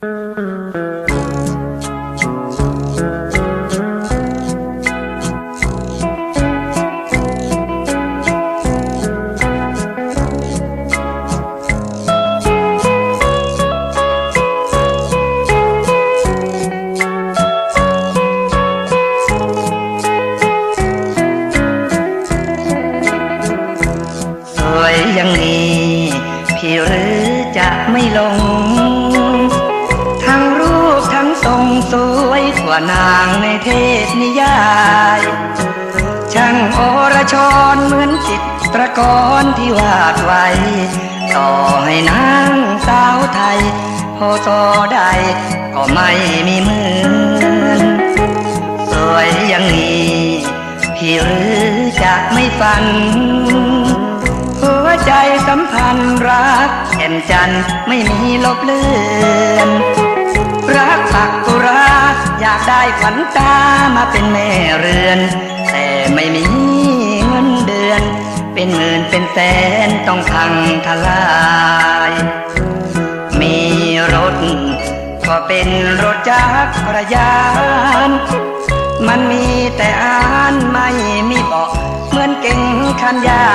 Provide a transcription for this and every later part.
สวยอย่างนี้ พี่หรือจะไม่ลง ว่านางในเทพนิยาย ช่างโอรชรเหมือนจิตประกรที่วาดไว้ ต่อให้นางสาวไทย พอต่อได้ก็ไม่มีเหมือนสวยอย่างนี้พี่หรือจะไม่ฝัน หัวใจสัมพันธ์รักแก่นจันทร์ไม่มีลบเลือน รักปักกุราอยากได้ขวัญตามาเป็นแม่เรือน แต่ไม่มีเงินเดือน เป็นหมื่นเป็นแสนต้องพังทลาย มีรถ ก็เป็นรถจักรยาน มันมีแต่อานไม่มีเบาะเหมือนเก่งคันใหญ่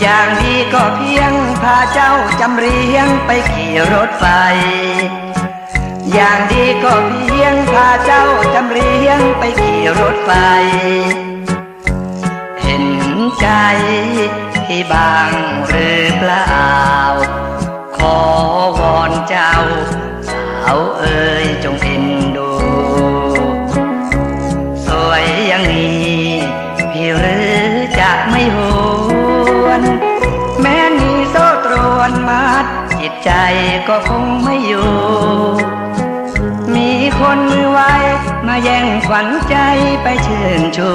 อย่างดีก็เพียง พาเจ้าจำเรียงไปขี่รถไฟ อย่างดีก็เพียงพาเจ้าจำเรียงไปขี่รถไฟ เห็นใจที่บางหรือเปล่า ขอวอนเจ้าสาวเอ๋ยจงเอ จิตใจก็คงไม่อยู่ มีคนมือไวมาแย่งขวัญใจไปเชิญชู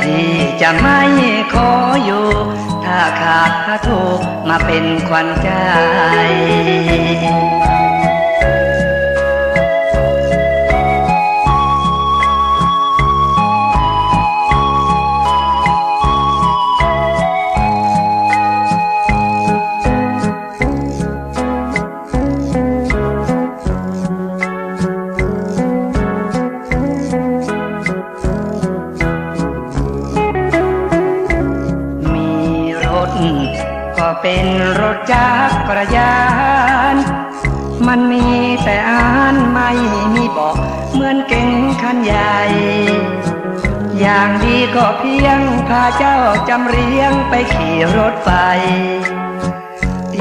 พี่จะไม่ขออยู่ ถ้าขาดถ้าถูกมาเป็นขวัญใจ ก็เป็นรถจักรยาน มันมีแต่อ่านไม่มีเบอกเหมือนเก่งคันใหญ่ อย่างดีก็เพียงพาเจ้าจำเรียงไปขี่รถไฟ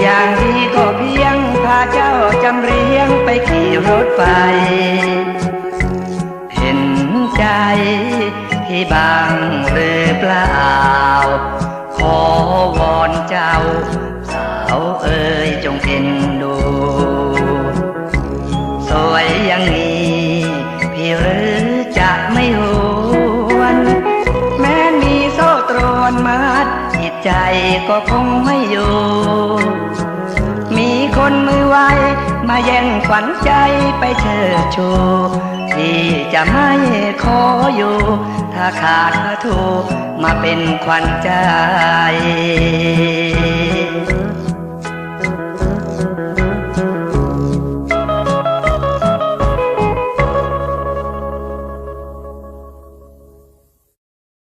อย่างดีก็เพียงพาเจ้าจำเรียงไปขี่รถไฟ เห็นใจที่บางหรือเปล่า สาเอ๋ยจงเอ็นดู สวยอย่างนี้พี่หรือจะไม่หวนแม้มีโซ่ตรวนมัดจิตใจก็คงไม่อยู่ มีคนมือไวมาแย่งขวัญใจไปเชิดชูที่จะไม่ขออยู่ ถ้าขาดพระถูกมาเป็นขวัญใจ